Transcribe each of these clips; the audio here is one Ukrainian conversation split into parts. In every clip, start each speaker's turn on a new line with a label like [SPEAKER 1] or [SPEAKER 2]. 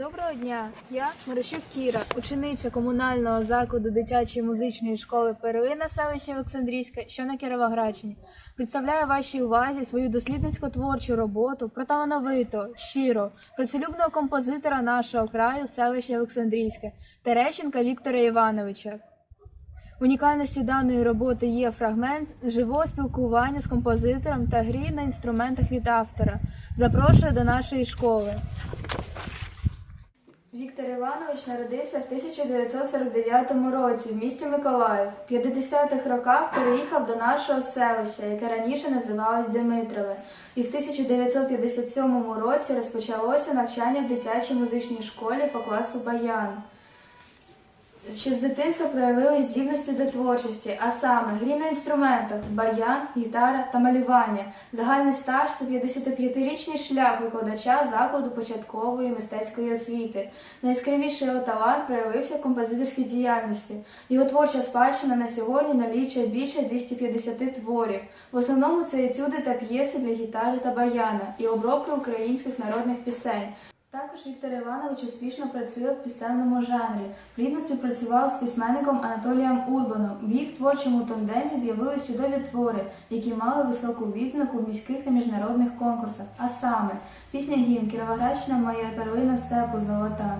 [SPEAKER 1] Доброго дня, я Морощук Кіра, учениця комунального закладу дитячої музичної школи Первина селища Олександрійське, що на Кіровоградщині. Представляю вашій увазі свою дослідницько-творчу роботу про талановито, щиро, працелюбного композитора нашого краю селища Олександрійське Терещенка Віктора Івановича. Унікальністю даної роботи є фрагмент живого спілкування з композитором та грі на інструментах від автора. Запрошую до нашої школи. Віктор Іванович народився в 1949 році в місті Миколаїв. В 50-х роках переїхав до нашого селища, яке раніше називалось Димитрове. І в 1957 році розпочалося навчання в дитячій музичній школі по класу Баян. Ще з дитинства проявили здібності до творчості, а саме грі на інструментах, баян, гітара та малювання. Загальний стаж це 55-річний шлях викладача закладу початкової мистецької освіти. Найяскравіший його талант проявився в композиторській діяльності. Його творча спадщина на сьогодні налічує більше 250 творів. В основному це етюди та п'єси для гітари та баяна і обробки українських народних пісень. Також Віктор Іванович успішно працює в пісенному жанрі. Плідно співпрацював з письменником Анатолієм Урбаном. В їх творчому тандемі з'явились чудові твори, які мали високу відзнаку в міських та міжнародних конкурсах. А саме пісня гімн Кіровоградщина моя перлина степу золота.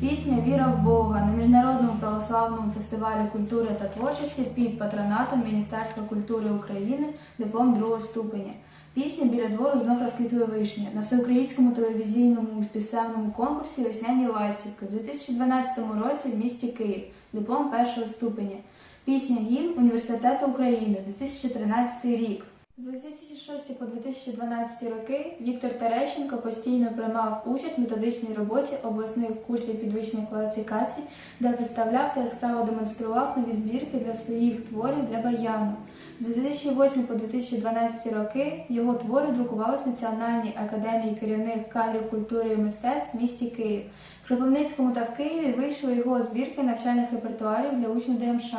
[SPEAKER 1] Пісня Віра в Бога на міжнародному православному фестивалі культури та творчості під патронатом Міністерства культури України диплом другого ступеня. Пісня біля двору знов розквітує вишня на всеукраїнському телевізійному пісенному конкурсі Весняні ластівки у 2012 році в місті Київ, диплом першого ступеня. Пісня гімн Університету України 2013 рік. З 2006 по 2012 роки Віктор Терещенко постійно приймав участь в методичній роботі обласних курсів підвищення кваліфікацій, де представляв та яскраво демонстрував нові збірки для своїх творів для баяну. З 2008 по 2012 роки його твори друкувались в Національній академії керівних кадрів культури і мистецтв в місті Київ. В Кропивницькому та в Києві вийшли його збірки навчальних репертуарів для учнів ДМШ.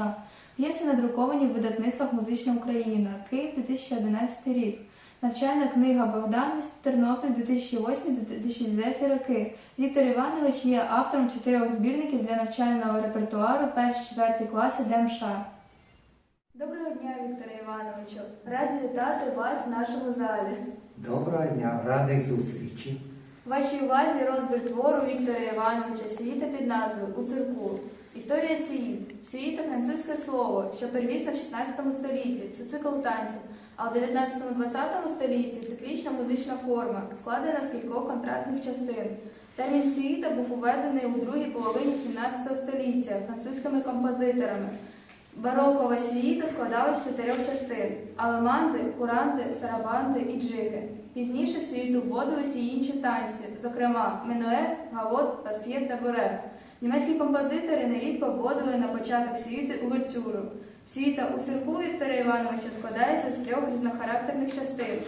[SPEAKER 1] П'єси надруковані в видатництвах Музична Україна, Київ 2011 рік. Навчальна книга Богдан місто Тернопіль 2008-2009 роки. Віктор Іванович є автором чотирьох збірників для навчального репертуару перші-четверті класи ДМШ. Доброго дня, Вікторе Івановичу. Раді вітати вас в нашому залі.
[SPEAKER 2] Доброго дня, радий зустрічі.
[SPEAKER 1] Вашій увазі розбір твору Віктора Івановича Світа під назвою У цирку. Історія світ. Світа французьке слово, що первісне в 16 столітті. Це цикл танців. А в 19-20 столітті циклічна музична форма, складена з кількох контрастних частин. Термін світа був уведений у другій половині 17 століття французькими композиторами. Барокова світа складалась з чотирьох частин: алеманди, куранти, сарабанди і джиги. Пізніше в світу вводилися і інші танці, зокрема минует, гавот, пасп'єт та буре. Німецькі композитори нерідко вводили на початок світи увертюру. Світа у цирку Віктора Івановича складається з трьох різнохарактерних частин.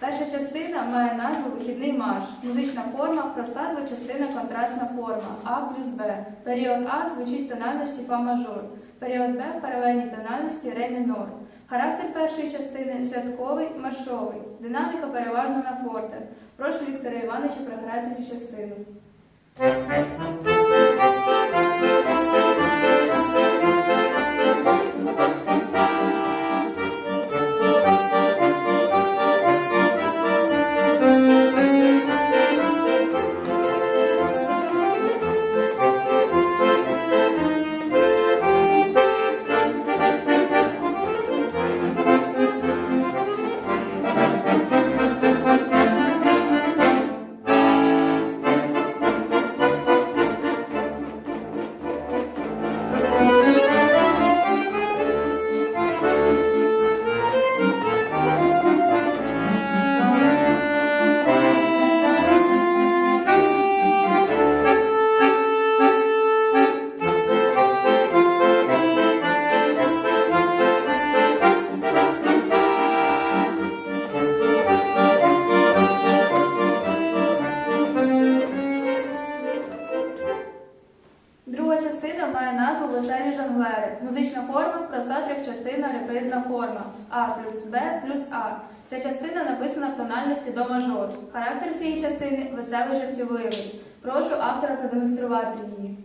[SPEAKER 1] Перша частина має назву Вихідний марш. Музична форма проста двочастинна контрастна форма А плюс Б. Період А звучить в тональності Фа мажор. Період Б в паралельній тональності Ре мінор. Характер першої частини святковий, маршовий. Динаміка переважно на форте. Прошу Віктора Івановича програти цю частину. Ця частина написана в тональності до мажор. Характер цієї частини веселий жартівливий. Прошу автора продемонструвати її.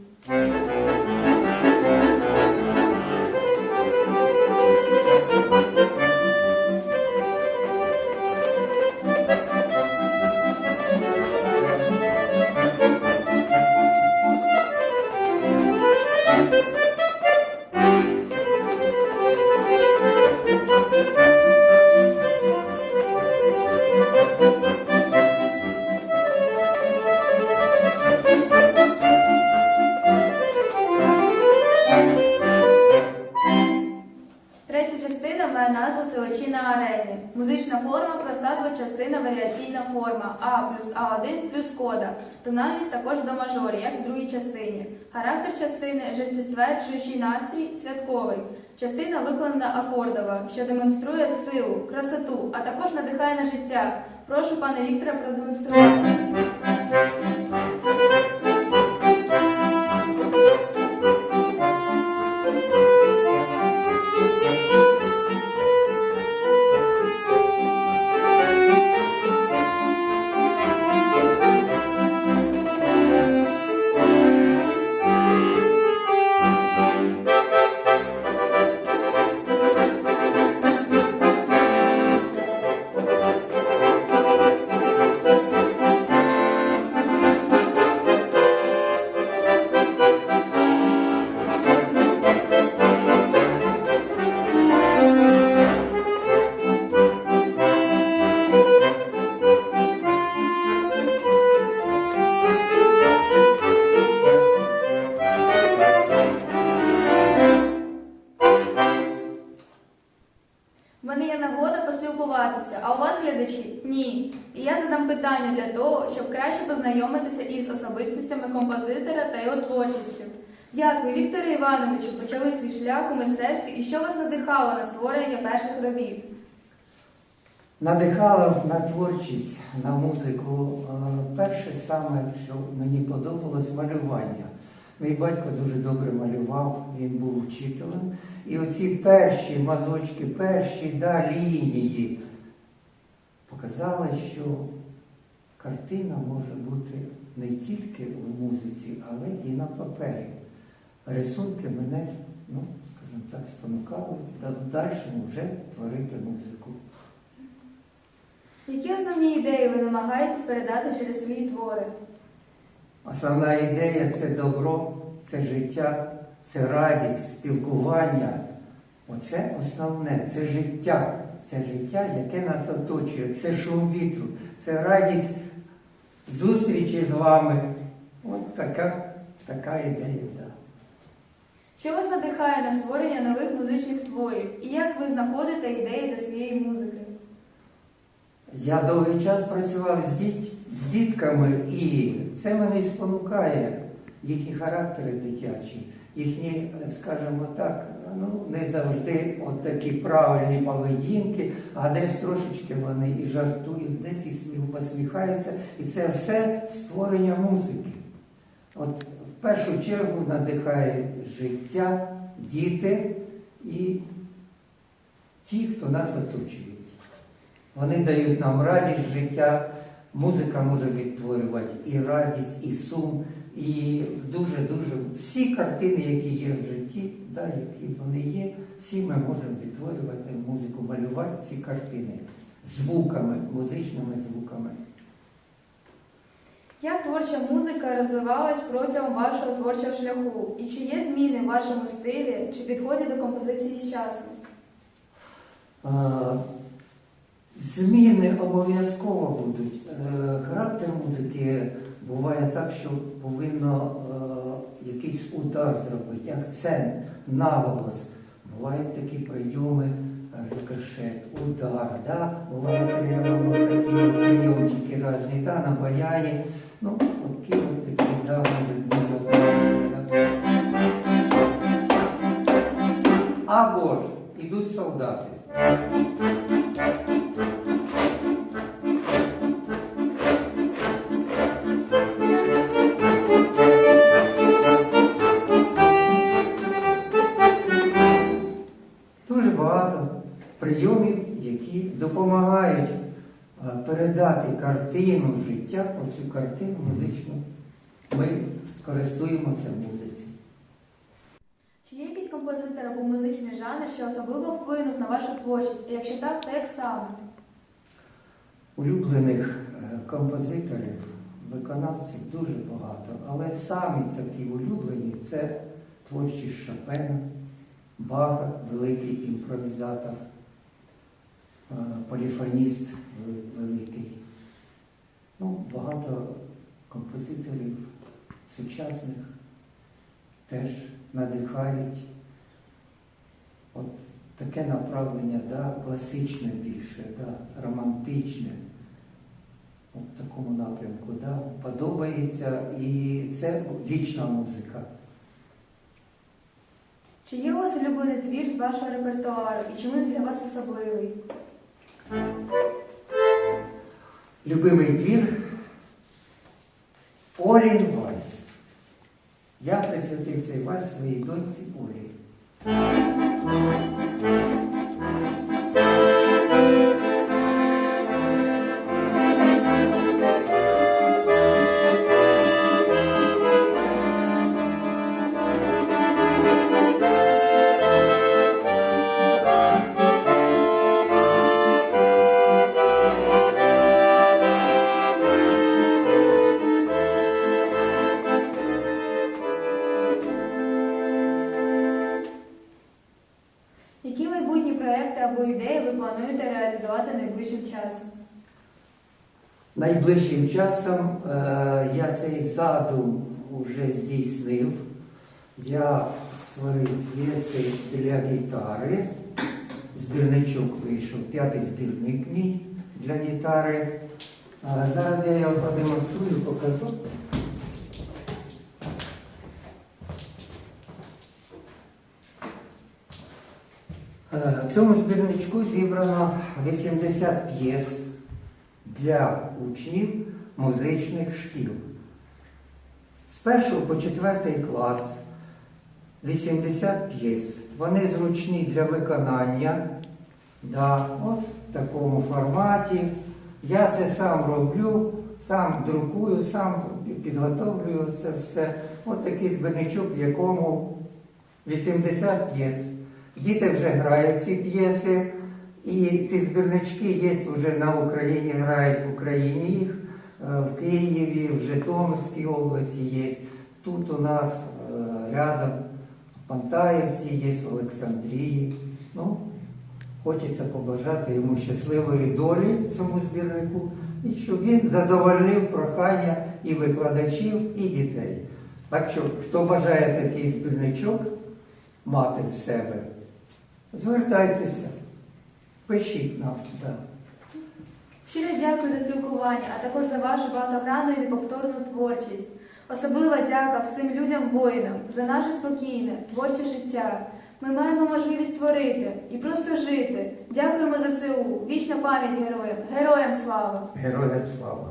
[SPEAKER 1] Двочастина варіаційна форма А плюс А1 плюс кода. Тональність також до мажорі, як в другій частині. Характер частини життєстверджуючий настрій святковий. Частина виконана акордова, що демонструє силу, красоту, а також надихає на життя. Прошу пана Віктора продемонструвати. Поспілкуватися, а у вас, глядачі, ні. І я задам питання для того, щоб краще познайомитися із особистостями композитора та його творчістю. Як ви, Вікторе Івановичу, почали свій шлях у мистецтві і що вас надихало на створення перших робіт?
[SPEAKER 2] Надихала на творчість, на музику. Е, Перше саме, що мені подобалось, малювання. Мій батько дуже добре малював, він був вчителем. І оці перші мазочки, перші да, лінії показали, що картина може бути не тільки в музиці, але і на папері. Рисунки мене, ну, скажімо так, спонукали да- в дальшому вже творити музику.
[SPEAKER 1] Які основні ідеї ви намагаєтесь передати через свої твори?
[SPEAKER 2] Основна ідея це добро, це життя, це радість, спілкування. Оце основне, це життя. Це життя, яке нас оточує, це шум вітру, це радість зустрічі з вами. От така, така ідея. Да.
[SPEAKER 1] Що вас надихає на створення нових музичних творів? І як ви знаходите ідеї до своєї музики?
[SPEAKER 2] Я довгий час працював з, діт, з дітками, і це мене і спонукає їхні характери дитячі, їхні, скажімо так, ну не завжди от такі правильні поведінки, а десь трошечки вони і жартують, десь і сміх посміхаються. І це все створення музики. От в першу чергу надихає життя, діти і ті, хто нас оточують. Вони дають нам радість життя. Музика може відтворювати і радість, і сум, і дуже-дуже всі картини, які є в житті, да, які вони є, всі ми можемо відтворювати музику, малювати ці картини звуками, музичними звуками.
[SPEAKER 1] Як творча музика розвивалась протягом вашого творчого шляху? І чи є зміни в вашому стилі чи підході до композиції з часом?
[SPEAKER 2] А, Зміни обов'язково будуть. Е, Характер музики буває так, що повинно е, якийсь удар зробити, акцент, наголос. Бувають такі прийоми, рикошет, удар, да? бувають такі прийомчики різні, да? на баяні. Ну, такі от такі, да, можуть бути. Або ж ідуть солдати. Передати картину життя, оцю картину музичну. Ми користуємося в музиці.
[SPEAKER 1] Чи є якийсь композитор або музичний жанр, що особливо вплинув на вашу творчість? І якщо так, то як саме?
[SPEAKER 2] Улюблених е, композиторів, виконавців дуже багато, але самі такі улюблені це творчість Шопена, Баха, великий імпровізатор, е, поліфоніст великий. Ну, багато композиторів сучасних теж надихають. От таке направлення, да, класичне більше, да, романтичне. В такому напрямку, да, подобається і це вічна музика.
[SPEAKER 1] Чи є у вас улюблений твір з вашого репертуару і чому він для вас особливий?
[SPEAKER 2] Любимий твір Олін Вальс. Я присвятив цей вальс своїй доньці Олі.
[SPEAKER 1] Найближчим часом
[SPEAKER 2] е, я цей задум вже здійснив. Я створив п'єси для гітари. Збірничок вийшов, п'ятий збірник мій для гітари. Е, зараз я його продемонструю, покажу. Е, В цьому збірничку зібрано 80 п'єс для учнів музичних шкіл. З першого по четвертий клас 80 п'єс. Вони зручні для виконання. Да, от в такому форматі. Я це сам роблю, сам друкую, сам підготовлюю це все. От такий збірничок, в якому 80 п'єс. Діти вже грають ці п'єси, і ці збірнички є вже на Україні, грають в Україні їх, е, в Києві, в Житомирській області є. Тут у нас е, рядом в Пантаївці є, в Олександрії. Ну, хочеться побажати йому щасливої долі цьому збірнику, і щоб він задовольнив прохання і викладачів, і дітей. Так що, хто бажає такий збірничок мати в себе, звертайтеся, пишіть нам. Да.
[SPEAKER 1] Щиро дякую за спілкування, а також за вашу багатогранну і неповторну творчість. Особлива дяка всім людям-воїнам за наше спокійне, творче життя. Ми маємо можливість творити і просто жити. Дякуємо ЗСУ. Вічна пам'ять героям. Героям слава!
[SPEAKER 2] Героям слава!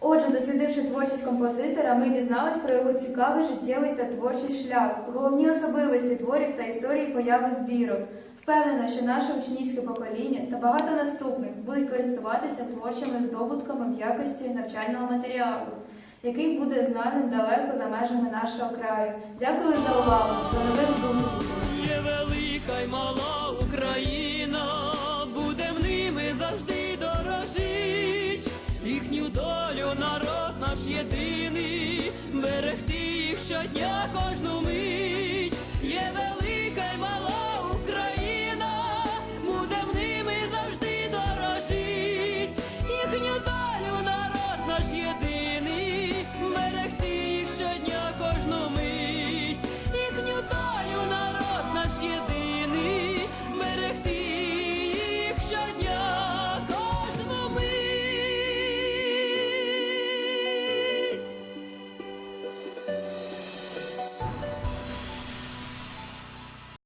[SPEAKER 1] Отже, дослідивши творчість композитора, ми дізнались про його цікавий життєвий та творчий шлях, головні особливості творів та історії появи збірок. Впевнена, що наше учнівське покоління та багато наступних будуть користуватися творчими здобутками в якості навчального матеріалу, який буде знаним далеко за межами нашого краю. Дякую за увагу. До нових зустрічей!
[SPEAKER 3] Є велика й мала Україна,